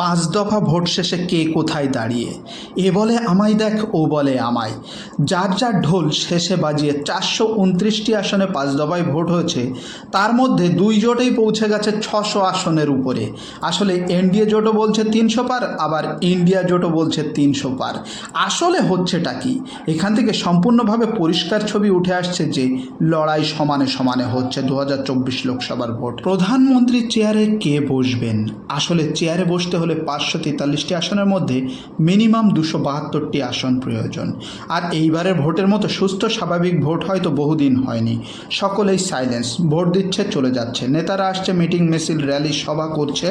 পাঁচ দফা ভোট শেষে কে কোথায় দাঁড়িয়ে? এ বলে আমায় দেখ, ও বলে আমায়। যার যার ঢোল শেষে বাজিয়ে চারশো উনত্রিশটি আসনে পাঁচ দফায় ভোট হয়েছে, তার মধ্যে দুই জোটেই পৌঁছে গেছে ছশো আসনের উপরে। আসলে এনডিএ জোটও বলছে তিনশো পার, আবার ইন্ডিয়া জোটও বলছে তিনশো পার। আসলে হচ্ছেটা কি? এখান থেকে সম্পূর্ণভাবে পরিষ্কার ছবি উঠে আসছে যে লড়াই সমানে সমানে হচ্ছে দু হাজার চব্বিশ লোকসভার ভোট। প্রধানমন্ত্রীর চেয়ারে কে বসবেন? আসলে চেয়ারে বসতে হলে পাঁচশো তেতাল্লিশটি আসনের মধ্যে মিনিমাম দুশো বাহাত্তরটি আসন প্রয়োজন। আর এইবারের ভোটের মতো সুস্থ, স্বাভাবিক ভোট হয়তো বহুদিন হয়নি। সকলেই সাইলেন্স ভোট দিচ্ছে, চলে যাচ্ছে। নেতারা আসছে মিটিং মিছিল র্যালি সভা করছে।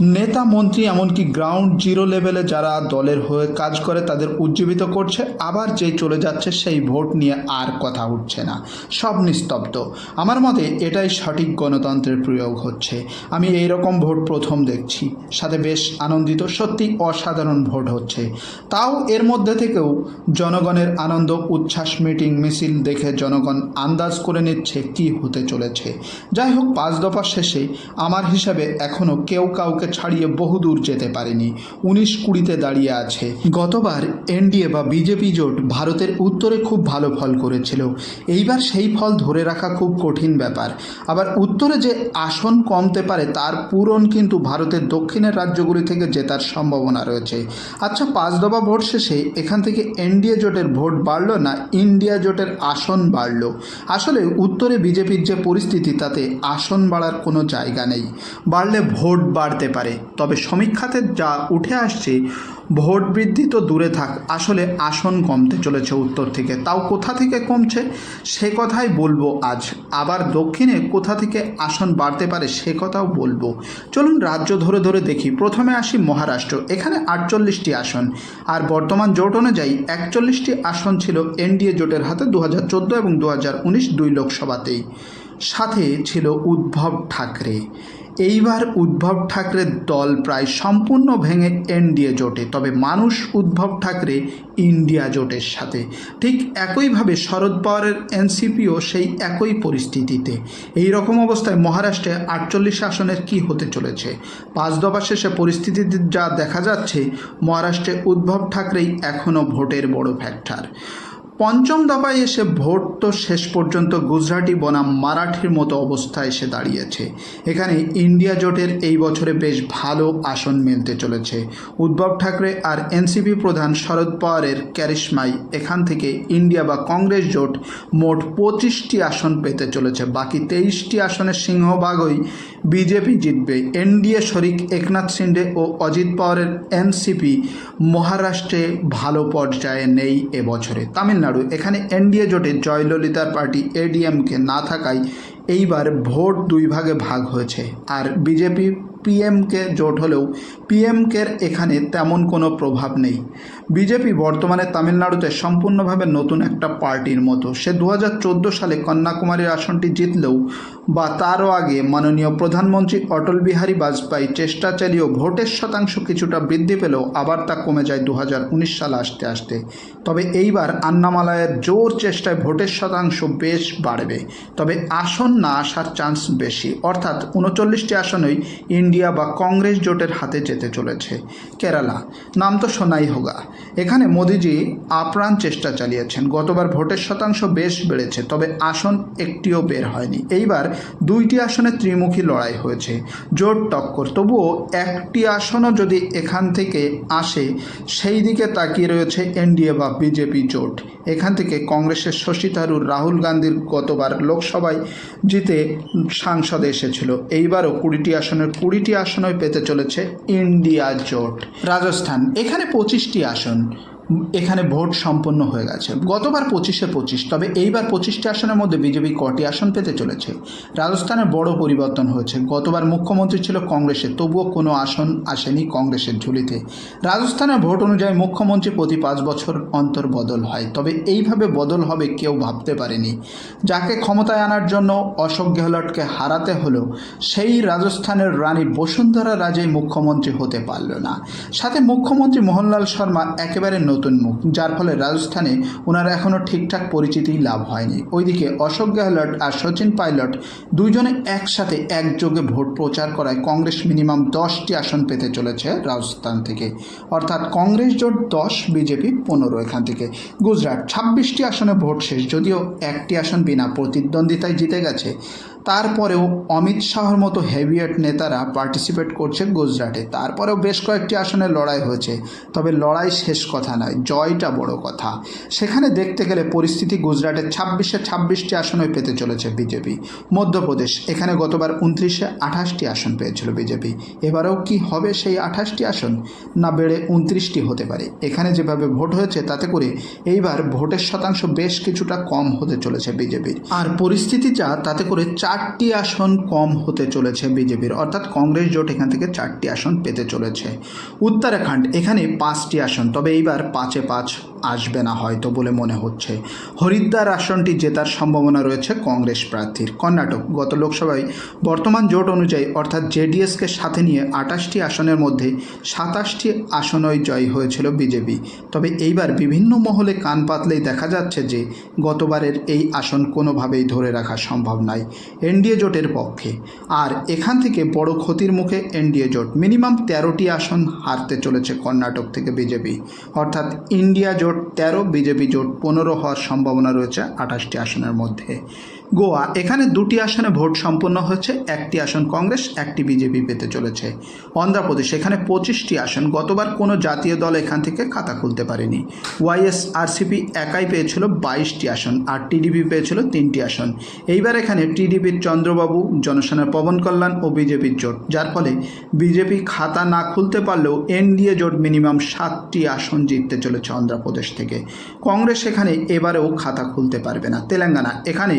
নেতা, মন্ত্রী, এমনকি গ্রাউন্ড জিরো লেভেলে যারা দলের হয়ে কাজ করে, তাদের উজ্জীবিত করছে। আবার যেই চলে যাচ্ছে, সেই ভোট নিয়ে আর কথা উঠছে না। সব নিস্তব্ধ। আমার মতে, এটাই সঠিক গণতন্ত্রের প্রয়োগ হচ্ছে। আমি এই রকম ভোট প্রথম দেখছি। সাথে বেশ আনন্দিত, সত্যি অসাধারণ ভোট হচ্ছে। তাও এর মধ্যে থেকেও জনগণের আনন্দ, উচ্ছ্বাস, মিটিং, মিছিল দেখে জনগণ আন্দাজ করে নিচ্ছে কি হতে চলেছে। যাই হোক, পাঁচ দফা শেষে আমার হিসাবে এখনও কেউ কাউকে ছাড়িয়ে বহুদূর যেতে পারেনি। উনিশ কুড়িতে দাঁড়িয়ে আছে। গতবার এনডিএ বা বিজেপি জোট ভারতের উত্তরে খুব ভালো ফল করেছিল। এইবার সেই ফল ধরে রাখা খুব কঠিন ব্যাপার। আবার উত্তরে যে আসন কমতে পারে তার পূরণ কিন্তু ভারতের দক্ষিণের রাজ্যগুলি থেকে জেতার সম্ভাবনা রয়েছে। আচ্ছা পাঁচ দফা ভোট শেষে এখান থেকে এনডিএ জোটের ভোট বাড়ল না ইন্ডিয়া জোটের আসন বাড়ল? আসলে উত্তরে বিজেপির যে পরিস্থিতি তাতে আসন বাড়ার কোনো জায়গা নেই। বাড়লে ভোট বাড়তে পারে। তবে সমীক্ষাতে যা উঠে আসছে, ভোট বৃদ্ধি তো দূরে থাক, আসলে আসন কমতে চলেছে উত্তর থেকে। তাও কোথা থেকে কমছে, সে কথাই বলব আজ। আবার দক্ষিণে কোথা থেকে আসন বাড়তে পারে, সে কথাও বলব। চলুন রাজ্য ধরে ধরে দেখি। প্রথমে আসি মহারাষ্ট্র। এখানে আটচল্লিশটি আসন। আর বর্তমান জোট অনুযায়ী একচল্লিশটি আসন ছিল এনডিএ জোটের হাতে দু হাজার চোদ্দ এবং দু হাজার উনিশ দুই লোকসভাতেই। সাথে ছিল উদ্ভব ঠাকরে। এইবার উদ্ধব ঠাকরের দল প্রায় সম্পূর্ণ ভেঙে এনডিএ জোটে, তবে মানুষ উদ্ধব ঠাকরে ইন্ডিয়া জোটের সাথে। ঠিক একইভাবে শরদ পাওয়ারের এনসিপিও সেই একই পরিস্থিতিতে। এই রকম অবস্থায় মহারাষ্ট্রে আটচল্লিশ আসনের কি হতে চলেছে? পাঁচ দফা শেষে পরিস্থিতিতে যা দেখা যাচ্ছে, মহারাষ্ট্রে উদ্ধব ঠাকরেই এখনও ভোটের বড় ফ্যাক্টর। পঞ্চম দফায় এসে ভোট তো শেষ পর্যন্ত গুজরাটি বনাম মারাঠির মতো অবস্থায় এসে দাঁড়িয়েছে। এখানে ইন্ডিয়া জোটের এই বছরে বেশ ভালো আসন মিলতে চলেছে। উদ্ধব ঠাকরে আর এনসিপি প্রধান শরদ পাওয়ারের ক্যারিশমাই এখান থেকে ইন্ডিয়া বা কংগ্রেস জোট মোট পঁচিশটি আসন পেতে চলেছে। বাকি তেইশটি আসনের সিংহভাগই বিজেপি জিতবে। এনডিএ শরিক, একনাথ সিন্ডে ও অজিত পাওয়ারের এনসিপি মহারাষ্ট্রে ভালো পর্যায়ে নেই এবছরে তামিলনাড়ু এখানে এনডিএ জোটে জয়ললিতার পার্টি এডিএমকে না থাকায় এইবার ভোট দুই ভাগে ভাগ হয়েছে। আর বিজেপি পিএমকে জোট হলেও পিএমকের এখানে তেমন কোনো প্রভাব নেই। বিজেপি বর্তমানে তামিলনাড়ুতে সম্পূর্ণভাবে নতুন একটা পার্টির মতো। সে দু হাজার চোদ্দ সালে কন্যাকুমারীর আসনটি জিতলেও বা তারও আগে মাননীয় প্রধানমন্ত্রী অটল বিহারী বাজপেয়ী চেষ্টা চালিয়েও ভোটের শতাংশ কিছুটা বৃদ্ধি পেলেও আবার তা কমে যায় দু হাজার উনিশ সালে আসতে আসতে। তবে এইবার আন্নামালয়ের জোর চেষ্টায় ভোটের শতাংশ বেশ বাড়বে। তবে আসন না আসার চান্স বেশি। অর্থাৎ উনচল্লিশটি আসনই ইন্ডিয়া বা কংগ্রেস জোটের হাতে যেতে চলেছে। কেরালা, নাম তো শোনাই হোগা। এখানে মোদিজি আপ্রাণ চেষ্টা চালিয়েছেন। গতবার ভোটের শতাংশ বেশ বেড়েছে, তবে আসন একটিও বের হয়নি। এইবার দুইটি আসনে ত্রিমুখী লড়াই হয়েছে। জোট টক্কর তবুও একটি আসনও যদি এখান থেকে আসে, সেই দিকে তাকিয়ে রয়েছে এনডিএ বা বিজেপি জোট। এখান থেকে কংগ্রেসের শশী থারুর, রাহুল গান্ধীর গতবার লোকসভায় জিতে সাংসদে এসেছিল। এইবারও কুড়িটি আসনের কুড়িটি আসনই পেতে চলেছে ইন্ডিয়া জোট রাজস্থান। এখানে পঁচিশটি আসন। এখানে ভোট সম্পন্ন হয়ে গেছে। গতবার পঁচিশে পঁচিশ, তবে এইবার পঁচিশটি আসনের মধ্যে বিজেপি কটি আসন পেতে চলেছে? রাজস্থানে বড় পরিবর্তন হয়েছে। গতবার মুখ্যমন্ত্রী ছিল কংগ্রেসের তবুও কোনো আসন আসেনি কংগ্রেসের ঝুলিতে। রাজস্থানের ভোট অনুযায়ী মুখ্যমন্ত্রী প্রতি পাঁচ বছর অন্তর বদল হয়। তবে এইভাবে বদল হবে কেউ ভাবতে পারেনি। যাকে ক্ষমতায় আনার জন্য অশোক গেহলটকে হারাতে হলো সেই রাজস্থানের রানী বসুন্ধরা রাজেই মুখ্যমন্ত্রী হতে পারল না। সাথে মুখ্যমন্ত্রী মোহনলাল শর্মা একেবারে মুখ যার ফলে রাজস্থানে ওনার এখনও ঠিকঠাক পরিচিতি লাভ হয়নি। ওইদিকে অশোক গেহলট আর সচিন পাইলট দুইজনে একসাথে একযোগে ভোট প্রচার করায় কংগ্রেস মিনিমাম দশটি আসন পেতে চলেছে রাজস্থান থেকে। অর্থাৎ কংগ্রেস জোট দশ, বিজেপি পনেরো এখান থেকে। গুজরাট ছাব্বিশটি আসনে ভোট শেষ, যদিও একটি আসন বিনা প্রতিদ্বন্দ্বিতায় জিতে গেছে। তারপরেও অমিত শাহর মতো হেভিয়েট নেতারা পার্টিসিপেট করছে গুজরাটে। তারপরেও বেশ কয়েকটি আসনে লড়াই হয়েছে, তবে লড়াই শেষ কথা নয়, জয়টা বড় কথা। সেখানে দেখতে গেলে পরিস্থিতি গুজরাটে ছাব্বিশে ছাব্বিশটি আসনই পেতে চলেছে বিজেপি। মধ্যপ্রদেশ, এখানে গতবার উনত্রিশে আঠাশটি আসন পেয়েছিল বিজেপি। এবারেও কি হবে সেই আঠাশটি আসন? না বেড়ে উনত্রিশটি হতে পারে। এখানে যেভাবে ভোট হয়েছে তাতে করে এইবার ভোটের শতাংশ বেশ কিছুটা কম হতে চলেছে বিজেপির। আর পরিস্থিতি যা, তাতে করে চারটি আসন কম হতে চলেছে বিজেপির। অর্থাৎ কংগ্রেস জোট এখান থেকে চারটি আসন পেতে চলেছে। উত্তরাখণ্ড, এখানে পাঁচটি আসন, তবে এইবার পাঁচে পাঁচ আসবে না হয়তো বলে মনে হচ্ছে। হরিদ্বার আসনটি জেতার সম্ভাবনা রয়েছে কংগ্রেস প্রার্থীর। কর্ণাটক, গত লোকসভায় বর্তমান জোট অনুযায়ী, অর্থাৎ জেডিএসকে সাথে নিয়ে আটাশটি আসনের মধ্যে সাতাশটি আসনই জয় হয়েছিল বিজেপি। তবে এইবার বিভিন্ন মহলে কান পাতলেই দেখা যাচ্ছে যে গতবারের এই আসন কোনোভাবেই ধরে রাখা সম্ভব নয়। এনডিএ জোটের পক্ষে। আর এখান থেকে বড় ক্ষতির মুখে এনডিএ জোট। মিনিমাম তেরোটি আসন হারতে চলেছে কর্ণাটক থেকে বিজেপি। অর্থাৎ ইন্ডিয়া জোট তেরো, বিজেপি জোট পনেরো হওয়ার সম্ভাবনা রয়েছে আঠাশটি আসনের মধ্যে। গোয়া, এখানে দুটি আসনে ভোট সম্পন্ন হচ্ছে একটি আসন কংগ্রেস, একটি বিজেপি পেতে চলেছে। অন্ধ্রপ্রদেশ, এখানে পঁচিশটি আসন। গতবার কোনো জাতীয় দল এখান থেকে খাতা খুলতে পারেনি। ওয়াইএসআরসিপি একাই পেয়েছিল বাইশটি আসন, আর টিডিপি পেয়েছিল তিনটি আসন। এইবার এখানে টিডিপির চন্দ্রবাবু, জনসেনার পবন কল্যাণ ও বিজেপির জোট। যার ফলে বিজেপি খাতা না খুলতে পারলেও এনডিএ জোট মিনিমাম সাতটি আসন জিততে চলেছে অন্ধ্রপ্রদেশ থেকে। কংগ্রেস এখানে এবারেও খাতা খুলতে পারবে না। তেলেঙ্গানা, এখানে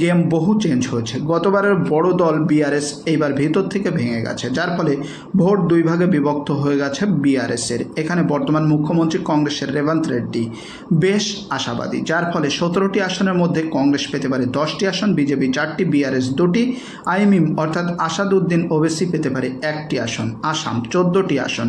গেম বহু চেঞ্জ হয়েছে। গতবারের বড় দল বিআরএস এইবার ভিতর থেকে ভেঙে গেছে, যার ফলে ভোট দুই ভাগে বিভক্ত হয়ে গেছে বিআরএসের এখানে বর্তমান মুখ্যমন্ত্রী কংগ্রেসের রেবন্ত রেড্ডি। বেশ আশাবাদী, যার ফলে সতেরোটি আসনের মধ্যে কংগ্রেস পেতে পারে দশটি আসন, বিজেপি চারটি বিআরএস দুটি আইমিম অর্থাৎ আসাদুদ্দিন ওবেসি পেতে পারে একটি আসন, আসাম চোদ্দোটি আসন।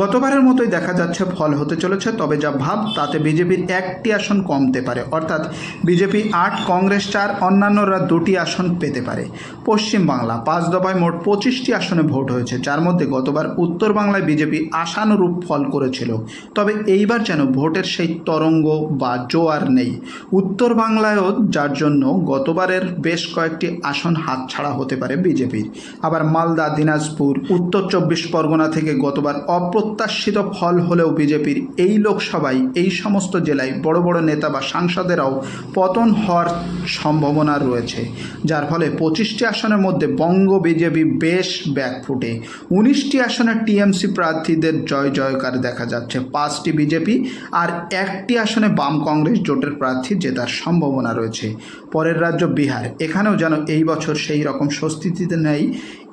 গতবারের মতোই দেখা যাচ্ছে ফল হতে চলেছে, তবে যা ভাব তাতে বিজেপির একটি আসন কমতে পারে। অর্থাৎ বিজেপি আট, কংগ্রেস চার, অন্যান্যরা দুটি আসন পেতে পারে। পশ্চিমবাংলা পাঁচ দফায় মোট পঁচিশটি আসনে ভোট হয়েছে, যার মধ্যে গতবার উত্তর বাংলায় বিজেপি আশানুরূপ ফল করেছিল। তবে এইবার যেন ভোটের সেই তরঙ্গ বা জোয়ার নেই। উত্তর বাংলায়ও যার জন্য গতবারের বেশ কয়েকটি আসন হাতছাড়া হতে পারে বিজেপির। আবার মালদা, দিনাজপুর, উত্তর চব্বিশ পরগনা থেকে গতবার অপ্রত্যাশিত ফল হলেও বিজেপির এই লোকসভায় এই সমস্ত জেলায় বড় বড় নেতা বা সাংসদেরাও পতন হওয়ার সম্ভাবনা রয়েছে। যার ফলে পঁচিশটি আসনের মধ্যে বঙ্গ বিজেপি বেশ ব্যাকফুটে। উনিশটি আসনে টিএমসি প্রার্থীদের জয় জয়কার দেখা যাচ্ছে। পাঁচটি বিজেপি আর একটি আসনে বাম কংগ্রেস জোটের প্রার্থী জেতার সম্ভাবনা রয়েছে। পরের রাজ্য বিহার। এখানেও যেন এই বছর সেই রকম স্বস্তিতে নেই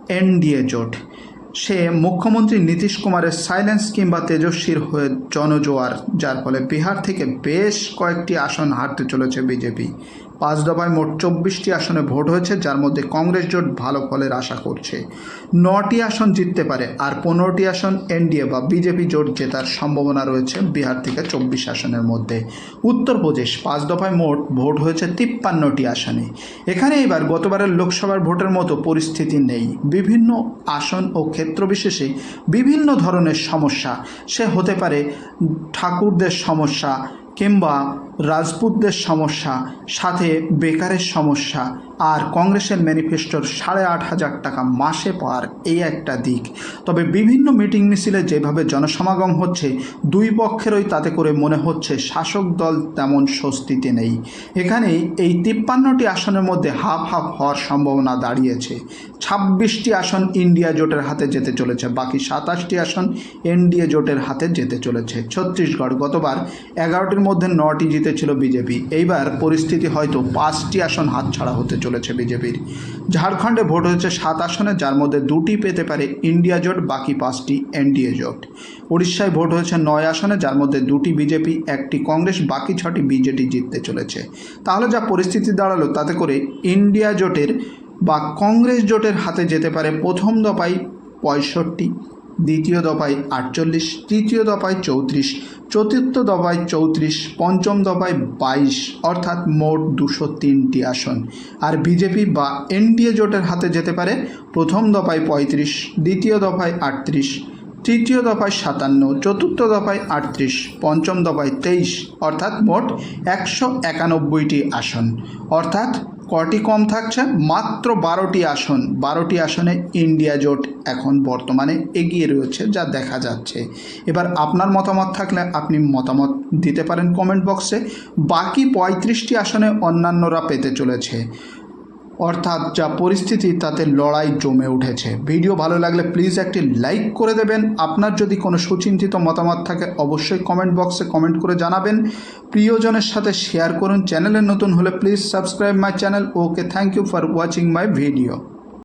এনডিএ জোট। সে মুখ্যমন্ত্রী নীতিশ কুমারের সাইলেন্স কিংবা তেজস্বীর হয়ে জনজোয়ার, যার ফলে বিহার থেকে বেশ কয়েকটি আসন হারতে চলেছে বিজেপি। পাঁচ দফায় মোট চব্বিশটি আসনে ভোট হয়েছে, যার মধ্যে কংগ্রেস জোট ভালো ফলের আশা করছে। নটি আসন জিততে পারে, আর পনেরোটি আসন এনডিএ বা বিজেপি জোট জেতার সম্ভাবনা রয়েছে বিহার থেকে চব্বিশ আসনের মধ্যে। উত্তরপ্রদেশ পাঁচ দফায় মোট ভোট হয়েছে তিপ্পান্নটি আসনে। এখানে এবার গতবারের লোকসভার ভোটের মতো পরিস্থিতি নেই। বিভিন্ন আসন ও ক্ষেত্র বিশেষে বিভিন্ন ধরনের সমস্যা, সে হতে পারে ঠাকুরদের সমস্যা কিংবা রাজপুতদের সমস্যা, সাথে বেকারের সমস্যা আর কংগ্রেসের ম্যানিফেস্টোর সাড়ে আট হাজার টাকা মাসে পাওয়ার এই একটা দিক। তবে বিভিন্ন মিটিং মিছিলে যেভাবে জনসমাগম হচ্ছে, দুই পক্ষেরই তাতে করে মনে হচ্ছে শাসক দল তেমন স্বস্তিতে নেই। এখানে এই তিপ্পান্নটি আসনের মধ্যে হাফ হাফ হওয়ার সম্ভাবনা দাঁড়িয়েছে। ছাব্বিশটি আসন ইন্ডিয়া জোটের হাতে যেতে চলেছে, বাকি সাতাশটি আসন এনডিএ জোটের হাতে যেতে চলেছে। ছত্তিশগড় গতবার এগারোটির মধ্যে নটি জিতেছিল বিজেপি। এইবার পরিস্থিতি হয়তো পাঁচটি আসন হাতছাড়া হতে চলেছে বিজেপির। ঝাড়খণ্ডে ভোট হয়েছে সাত আসনে, যার মধ্যে দুটি পেতে পারে ইন্ডিয়া জোট, বাকি পাঁচটি এনডিএ জোট। উড়িষ্যায় ভোট হয়েছে নয় আসনে, যার মধ্যে দুটি বিজেপি, একটি কংগ্রেস, বাকি ছটি বিজেপি জিততে চলেছে। তাহলে যা পরিস্থিতি দাঁড়াল, তাতে করে ইন্ডিয়া জোটের বা কংগ্রেস জোটের হাতে যেতে পারে প্রথম দফায় পঁয়ষট্টি দ্বিতীয় দফায় আটচল্লিশ, তৃতীয় দফায় চৌত্রিশ, চতুর্থ দফায় চৌত্রিশ, পঞ্চম দফায় বাইশ, অর্থাৎ মোট দুশো তিনটি আসন। আর বিজেপি বা এনডিএ জোটের হাতে যেতে পারে প্রথম দফায় পঁয়ত্রিশ, দ্বিতীয় দফায় আটত্রিশ, তৃতীয় দফায় সাতান্ন, চতুর্থ দফায় আটত্রিশ, পঞ্চম দফায় তেইশ, অর্থাৎ মোট একশো একানব্বইটি আসন। অর্থাৎ কটি কম থাকছে? মাত্র বারোটি আসন। বারোটি আসনে ইন্ডিয়া জোট এখন বর্তমানে এগিয়ে রয়েছে, যা দেখা যাচ্ছে। এবার আপনার মতামত থাকলে আপনি মতামত দিতে পারেন কমেন্ট বক্সে। বাকি পঁয়ত্রিশটি আসনে অন্যান্যরা পেতে চলেছে। অর্থাৎ যা পরিস্থিতি তাতে লড়াই জমে উঠেছে। ভিডিও ভালো লাগলে প্লিজ একটি লাইক করে দেবেন। আপনার যদি কোনো সুচিন্তিত মতামত থাকে, অবশ্যই কমেন্ট বক্সে কমেন্ট করে জানাবেন। প্রিয়জনের সাথে শেয়ার করুন। চ্যানেলে নতুন হলে please subscribe my channel okay thank you for watching my video